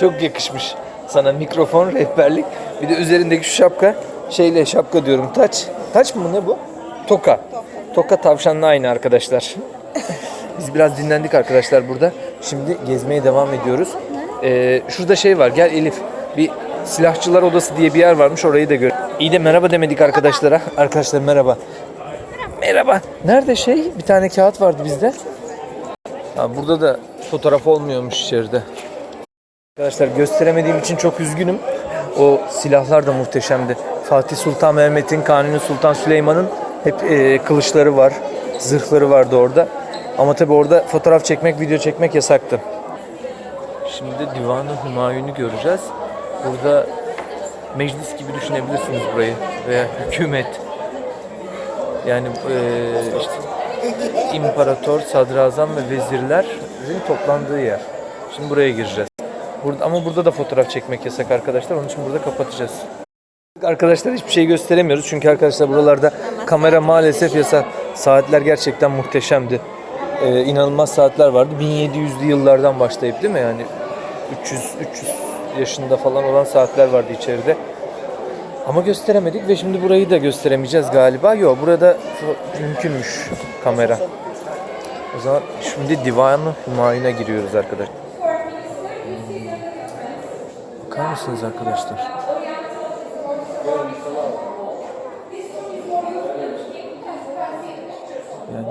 Çok yakışmış sana mikrofon, rehberlik. Bir de üzerindeki şu şapka. Şeyle şapka diyorum taç. Taç mı ne bu? Toka. Toka tavşanla aynı arkadaşlar. Biz biraz dinlendik arkadaşlar burada. Şimdi gezmeye devam ediyoruz. Ee, şurada şey var. Gel Elif. Bir silahçılar odası diye bir yer varmış. Orayı da gör. İyi de merhaba demedik arkadaşlara. Arkadaşlar merhaba. Merhaba. Nerede şey? Bir tane kağıt vardı bizde. Ha, burada da fotoğraf olmuyormuş içeride. Arkadaşlar gösteremediğim için çok üzgünüm. O silahlar da muhteşemdi. Fatih Sultan Mehmet'in, Kanuni Sultan Süleyman'ın hep e, kılıçları var, zırhları vardı orada. Ama tabi orada fotoğraf çekmek, video çekmek yasaktı. Şimdi Divan-ı Hümayun'u göreceğiz. Burada meclis gibi düşünebilirsiniz burayı veya hükümet. Yani e, işte imparator, sadrazam ve vezirlerin toplandığı yer. Şimdi buraya gireceğiz. Burada, ama burada da fotoğraf çekmek yasak arkadaşlar. Onun için burada kapatacağız. Arkadaşlar hiçbir şey gösteremiyoruz. Çünkü arkadaşlar buralarda kamera maalesef yasak. Saatler gerçekten muhteşemdi. Ee, inanılmaz saatler vardı. 1700'lü yıllardan başlayıp değil mi? Yani 300 300 yaşında falan olan saatler vardı içeride. Ama gösteremedik ve şimdi burayı da gösteremeyeceğiz galiba. Yok burada mümkünmüş kamera. O zaman şimdi Divan-ı Hümayun'a giriyoruz arkadaşlar. Bakar mısınız arkadaşlar? Yani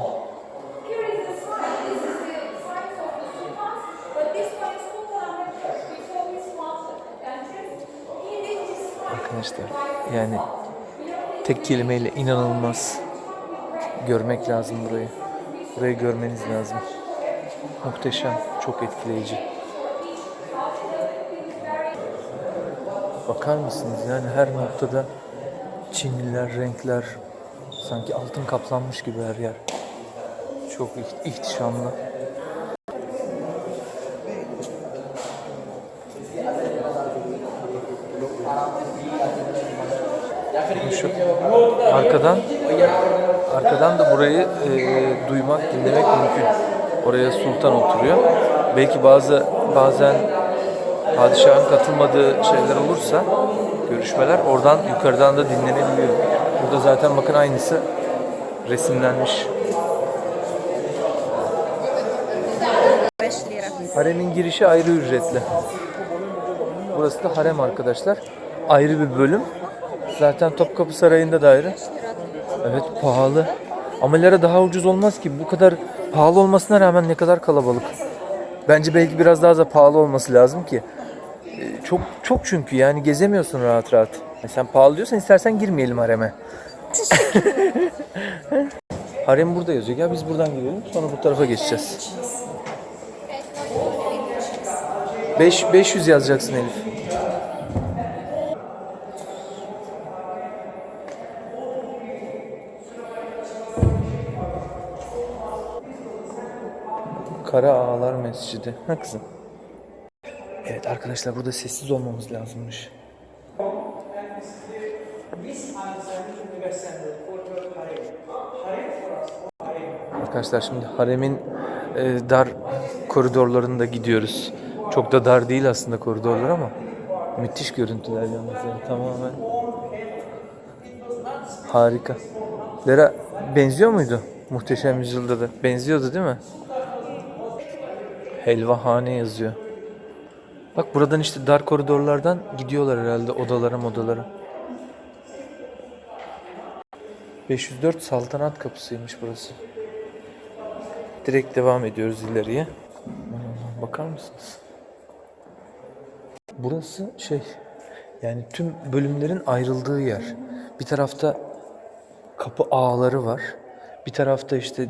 arkadaşlar yani tek kelimeyle inanılmaz görmek lazım burayı. Burayı görmeniz lazım. Muhteşem, çok etkileyici. Bakar mısınız yani her noktada çiniler, renkler sanki altın kaplanmış gibi her yer. Çok iht- ihtişamlı. Şu arkadan arkadan da burayı e, duymak, dinlemek mümkün. Oraya sultan oturuyor. Belki bazı bazen padişahın katılmadığı şeyler olursa görüşmeler oradan yukarıdan da dinlenebiliyor. Burada zaten bakın aynısı resimlenmiş. 5 lira. Haremin girişi ayrı ücretli. Burası da harem arkadaşlar. Ayrı bir bölüm. Zaten Topkapı Sarayı'nda da ayrı. Evet pahalı. Ama lira daha ucuz olmaz ki. Bu kadar pahalı olmasına rağmen ne kadar kalabalık. Bence belki biraz daha da pahalı olması lazım ki. Çok çok çünkü yani gezemiyorsun rahat rahat. E sen pahalı diyorsan istersen girmeyelim hareme. Harem burada yazıyor. Gel biz buradan girelim. Sonra bu tarafa geçeceğiz. 5 500 yazacaksın Elif. Kara Ağalar Mescidi. Ha kızım. Evet arkadaşlar burada sessiz olmamız lazımmış. Arkadaşlar şimdi haremin e, dar koridorlarında gidiyoruz. Çok da dar değil aslında koridorlar ama müthiş görüntüler yalnız yani tamamen harika. Lera benziyor muydu? Muhteşem Yüzyılda da. Benziyordu değil mi? Helvahane yazıyor. Bak buradan işte dar koridorlardan gidiyorlar herhalde odalara modalara. 504 saltanat kapısıymış burası. Direkt devam ediyoruz ileriye. Bakar mısınız? Burası şey yani tüm bölümlerin ayrıldığı yer. Bir tarafta kapı ağları var. Bir tarafta işte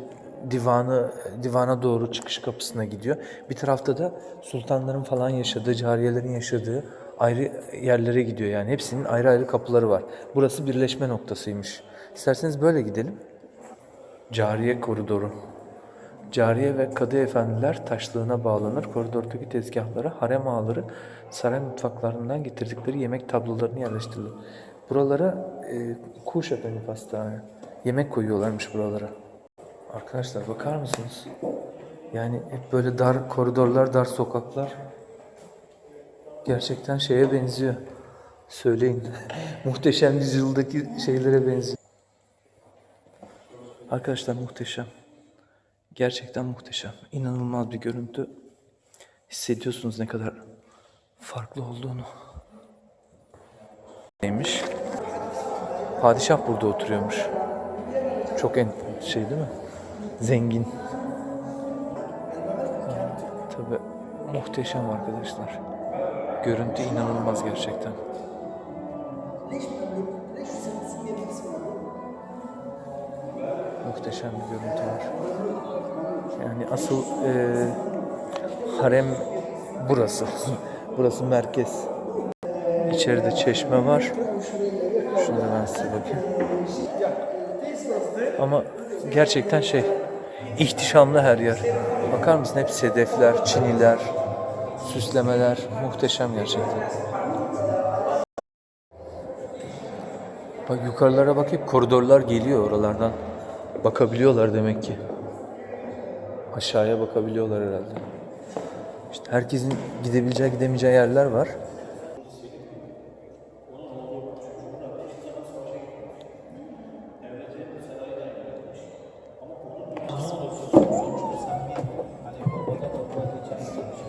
divanı divana doğru çıkış kapısına gidiyor. Bir tarafta da sultanların falan yaşadığı, cariyelerin yaşadığı ayrı yerlere gidiyor. Yani hepsinin ayrı ayrı kapıları var. Burası birleşme noktasıymış. İsterseniz böyle gidelim. Cariye koridoru. Cariye ve kadı efendiler taşlığına bağlanır. Koridordaki tezgahlara harem ağaları saray mutfaklarından getirdikleri yemek tablolarını yerleştirirler. Buralara e, Kuşadeli pastane. Yemek koyuyorlarmış buralara. Arkadaşlar bakar mısınız? Yani hep böyle dar koridorlar, dar sokaklar. Gerçekten şeye benziyor. Söyleyin. Muhteşem yüzyıldaki şeylere benziyor. Arkadaşlar muhteşem. Gerçekten muhteşem. İnanılmaz bir görüntü. Hissediyorsunuz ne kadar farklı olduğunu. Neymiş? Padişah burada oturuyormuş. Çok en şey değil mi? Zengin. Tabi muhteşem arkadaşlar. Görüntü inanılmaz gerçekten. Muhteşem bir görüntü var. Yani asıl eee, harem burası. burası merkez. İçeride çeşme var. Şurada ben size bakayım. Ama gerçekten şey ihtişamlı her yer. Bakar mısın? Hep sedefler, çiniler, süslemeler muhteşem gerçekten. Bak yukarılara bak hep koridorlar geliyor oralardan. Bakabiliyorlar demek ki. Aşağıya bakabiliyorlar herhalde. İşte herkesin gidebileceği gidemeyeceği yerler var.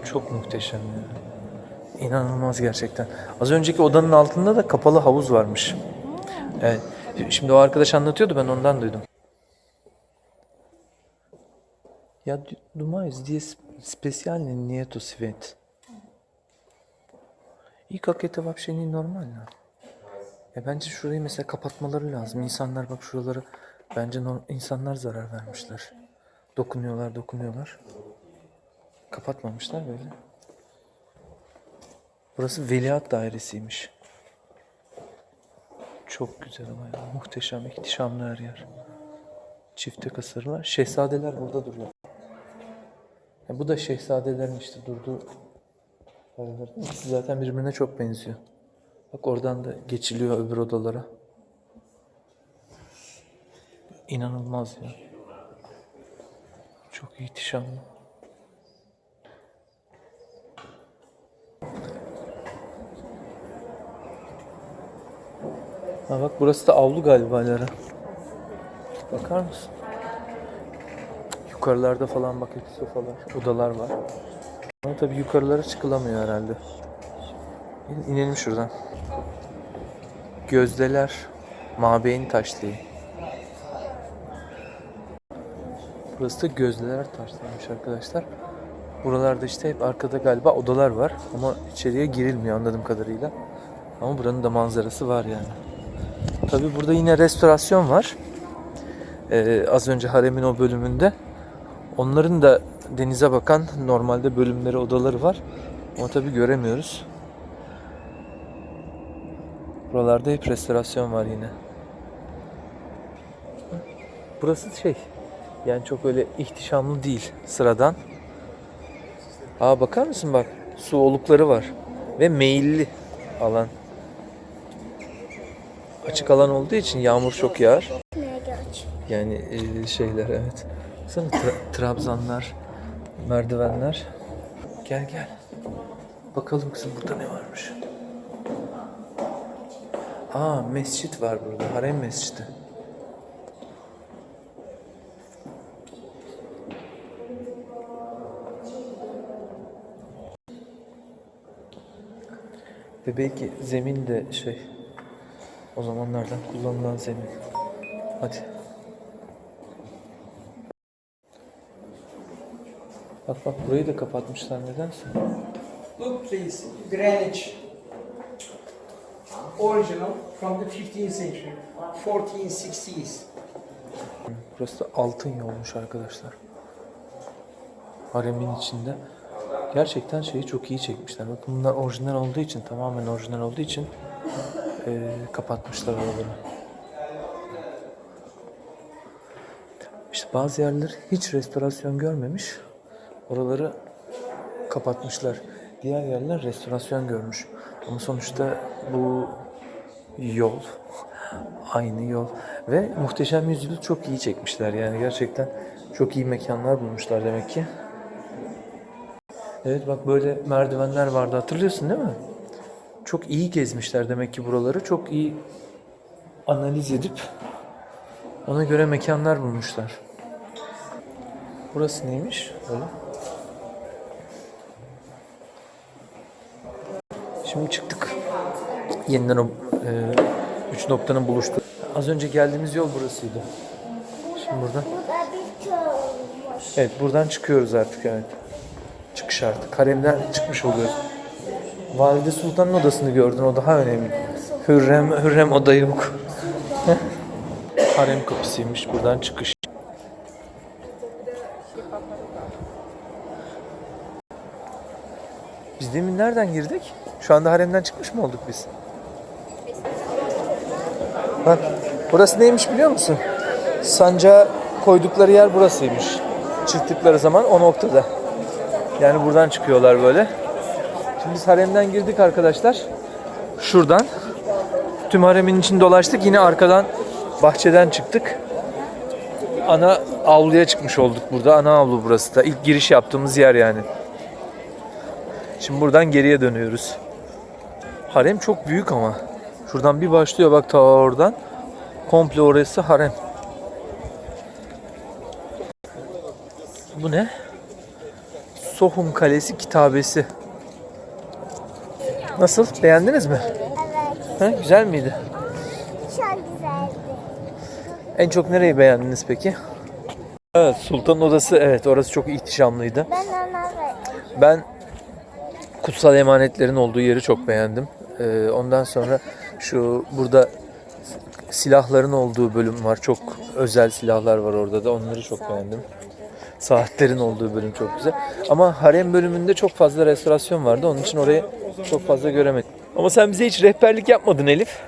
Çok muhteşem ya. İnanılmaz gerçekten. Az önceki odanın altında da kapalı havuz varmış. Evet. Şimdi o arkadaş anlatıyordu ben ondan duydum. Я д- думаю, здесь специально нету свет. И как это вообще не нормально. Ya bence şurayı mesela kapatmaları lazım. İnsanlar bak şuralara bence nor- insanlar zarar vermişler. Dokunuyorlar, dokunuyorlar. Kapatmamışlar böyle. Burası veliaht dairesiymiş. Çok güzel ama ya. Muhteşem, ihtişamlı her yer. Çifte kasırlar. Şehzadeler burada duruyor. Ya bu da şehzadelerin işte durduğu. İkisi zaten birbirine çok benziyor. Bak oradan da geçiliyor öbür odalara. İnanılmaz ya. Çok ihtişamlı. Ha bak burası da avlu galiba Lara. Bakar mısın? Yukarılarda falan bak hep sofalar, odalar var. Ama tabii yukarılara çıkılamıyor herhalde. İn- İnelim şuradan. Gözdeler, Mabeyin Taşlığı. Burası da Gözdeler Taşlığı'ymış arkadaşlar. Buralarda işte hep arkada galiba odalar var ama içeriye girilmiyor anladığım kadarıyla. Ama buranın da manzarası var yani. Tabii burada yine restorasyon var. Ee, az önce haremin o bölümünde. Onların da denize bakan normalde bölümleri, odaları var. Ama tabii göremiyoruz. Buralarda hep restorasyon var yine. Burası şey, yani çok öyle ihtişamlı değil, sıradan. Aa bakar mısın bak, su olukları var ve meyilli alan. Açık alan olduğu için yağmur çok yağar. Yani e, şeyler evet. Baksana tra- trabzanlar, merdivenler. Gel gel. Bakalım kızım burada ne varmış. Aa mescit var burada. Harem mescidi. Ve belki zemin de şey o zamanlardan kullanılan zemin. Hadi. Bak bak burayı da kapatmışlar nedense. Look, please, Greenwich. Original from the 15th century, 1460s. Burası da altın yolmuş arkadaşlar. Haremin içinde. Gerçekten şeyi çok iyi çekmişler. Bakın bunlar orijinal olduğu için, tamamen orijinal olduğu için eee, kapatmışlar oraları. İşte bazı yerler hiç restorasyon görmemiş. Oraları kapatmışlar. Diğer yerler restorasyon görmüş. Ama sonuçta bu yol aynı yol ve muhteşem yüzyılı çok iyi çekmişler yani gerçekten çok iyi mekanlar bulmuşlar demek ki. Evet bak böyle merdivenler vardı hatırlıyorsun değil mi? Çok iyi gezmişler demek ki buraları. Çok iyi analiz edip ona göre mekanlar bulmuşlar. Burası neymiş? Böyle. Şimdi çıktık. Yeniden o e, üç noktanın buluştuğu. Az önce geldiğimiz yol burasıydı. Şimdi buradan. Evet buradan çıkıyoruz artık evet. Çıkış artık. Haremden çıkmış oluyoruz. Valide Sultan'ın odasını gördün o daha önemli. Hürrem, Hürrem oda yok. Harem kapısıymış buradan çıkış. Biz demin nereden girdik? Şu anda haremden çıkmış mı olduk biz? Bak burası neymiş biliyor musun? Sancağı koydukları yer burasıymış. Çıktıkları zaman o noktada. Yani buradan çıkıyorlar böyle. Şimdi biz haremden girdik arkadaşlar. Şuradan. Tüm haremin içinde dolaştık. Yine arkadan bahçeden çıktık. Ana avluya çıkmış olduk burada. Ana avlu burası da. İlk giriş yaptığımız yer yani. Şimdi buradan geriye dönüyoruz. Harem çok büyük ama. Şuradan bir başlıyor bak ta oradan. Komple orası harem. Bu ne? Sohum Kalesi kitabesi. Nasıl? Beğendiniz mi? Evet, Ha, güzel miydi? çok güzeldi. En çok nereyi beğendiniz peki? Evet, Sultanın Odası evet orası çok ihtişamlıydı. Ben ona. Ben kutsal emanetlerin olduğu yeri çok beğendim. Ee, ondan sonra şu burada silahların olduğu bölüm var. Çok özel silahlar var orada da. Onları çok beğendim. Saatlerin olduğu bölüm çok güzel. Ama harem bölümünde çok fazla restorasyon vardı. Onun için orayı çok fazla göremedim. Ama sen bize hiç rehberlik yapmadın Elif.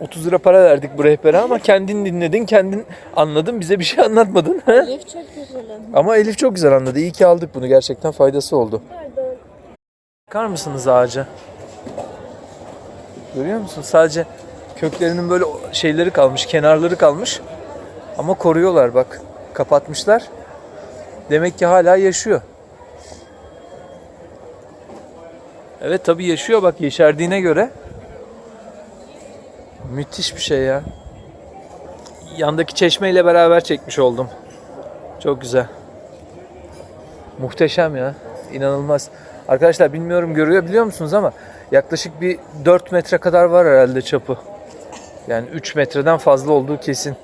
30 lira para verdik bu rehbere ama kendin dinledin, kendin anladın. Bize bir şey anlatmadın. Elif çok güzelim. Ama Elif çok güzel anladı. İyi ki aldık bunu. Gerçekten faydası oldu. Bakar mısınız ağaca? Görüyor musun? Sadece köklerinin böyle şeyleri kalmış, kenarları kalmış. Ama koruyorlar bak. Kapatmışlar. Demek ki hala yaşıyor. Evet tabii yaşıyor bak yeşerdiğine göre. Müthiş bir şey ya. Yandaki çeşmeyle beraber çekmiş oldum. Çok güzel. Muhteşem ya. İnanılmaz. Arkadaşlar bilmiyorum görüyor biliyor musunuz ama yaklaşık bir 4 metre kadar var herhalde çapı. Yani 3 metreden fazla olduğu kesin.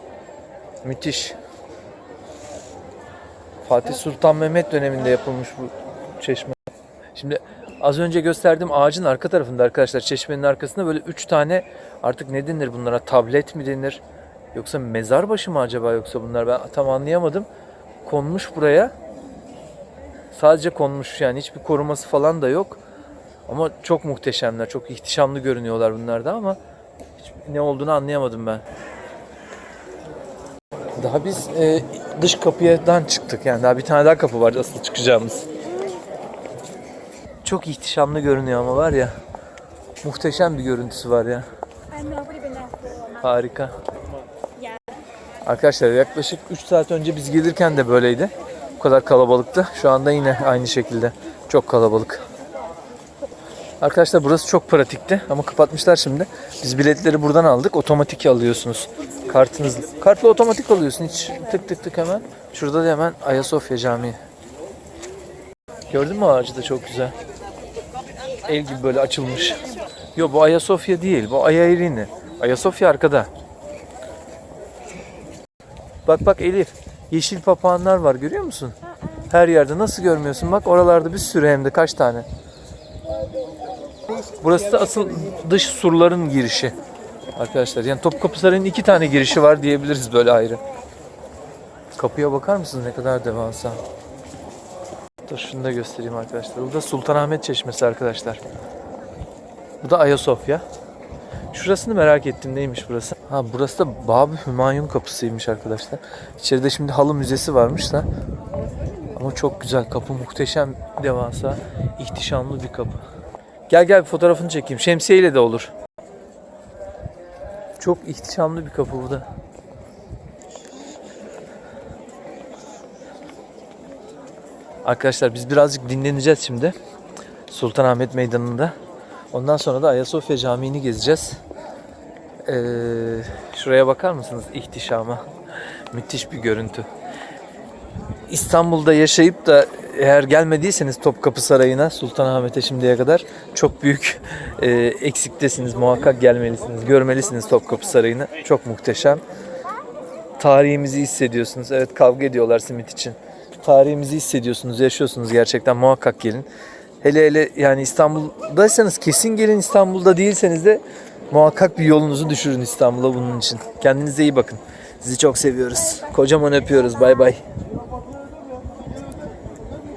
Müthiş. Fatih Sultan Mehmet döneminde yapılmış bu çeşme. Şimdi az önce gösterdiğim ağacın arka tarafında arkadaşlar çeşmenin arkasında böyle 3 tane artık ne denir bunlara tablet mi denir? Yoksa mezar başı mı acaba yoksa bunlar ben tam anlayamadım. Konmuş buraya. Sadece konmuş yani hiçbir koruması falan da yok. Ama çok muhteşemler, çok ihtişamlı görünüyorlar bunlar da ama hiç ne olduğunu anlayamadım ben. Daha biz e, dış kapıdan çıktık yani daha bir tane daha kapı var asıl çıkacağımız. Çok ihtişamlı görünüyor ama var ya muhteşem bir görüntüsü var ya. Harika. Arkadaşlar yaklaşık 3 saat önce biz gelirken de böyleydi. Bu kadar kalabalıktı. Şu anda yine aynı şekilde. Çok kalabalık. Arkadaşlar burası çok pratikti ama kapatmışlar şimdi. Biz biletleri buradan aldık. Otomatik alıyorsunuz. Kartınız. Kartla otomatik alıyorsun. Hiç tık tık tık hemen. Şurada da hemen Ayasofya Camii. Gördün mü ağacı da çok güzel. El gibi böyle açılmış. Yok bu Ayasofya değil. Bu Aya Irini. Ayasofya arkada. Bak bak Elif. Yeşil papağanlar var görüyor musun? Her yerde nasıl görmüyorsun? Bak oralarda bir sürü hem de kaç tane. Burası da asıl dış surların girişi. Arkadaşlar yani Topkapı Sarayı'nın iki tane girişi var diyebiliriz böyle ayrı. Kapıya bakar mısınız ne kadar devasa? Dur şunu da göstereyim arkadaşlar. Bu da Sultanahmet Çeşmesi arkadaşlar. Bu da Ayasofya. Şurasını merak ettim neymiş burası. Ha burası da Babı Hümayun kapısıymış arkadaşlar. İçeride şimdi halı müzesi varmış da. Ama çok güzel kapı muhteşem devasa ihtişamlı bir kapı. Gel gel bir fotoğrafını çekeyim. Şemsiyeyle de olur. Çok ihtişamlı bir kapı bu da. Arkadaşlar biz birazcık dinleneceğiz şimdi. Sultanahmet Meydanı'nda. Ondan sonra da Ayasofya Camii'ni gezeceğiz. Ee, şuraya bakar mısınız ihtişama? Müthiş bir görüntü. İstanbul'da yaşayıp da eğer gelmediyseniz Topkapı Sarayı'na Sultanahmet'e şimdiye kadar çok büyük e, eksiktesiniz. Muhakkak gelmelisiniz, görmelisiniz Topkapı Sarayı'nı. Çok muhteşem. Tarihimizi hissediyorsunuz. Evet kavga ediyorlar simit için. Tarihimizi hissediyorsunuz, yaşıyorsunuz gerçekten. Muhakkak gelin. Hele hele yani İstanbul'daysanız kesin gelin. İstanbul'da değilseniz de muhakkak bir yolunuzu düşürün İstanbul'a bunun için. Kendinize iyi bakın. Sizi çok seviyoruz. Kocaman öpüyoruz. Bay bay.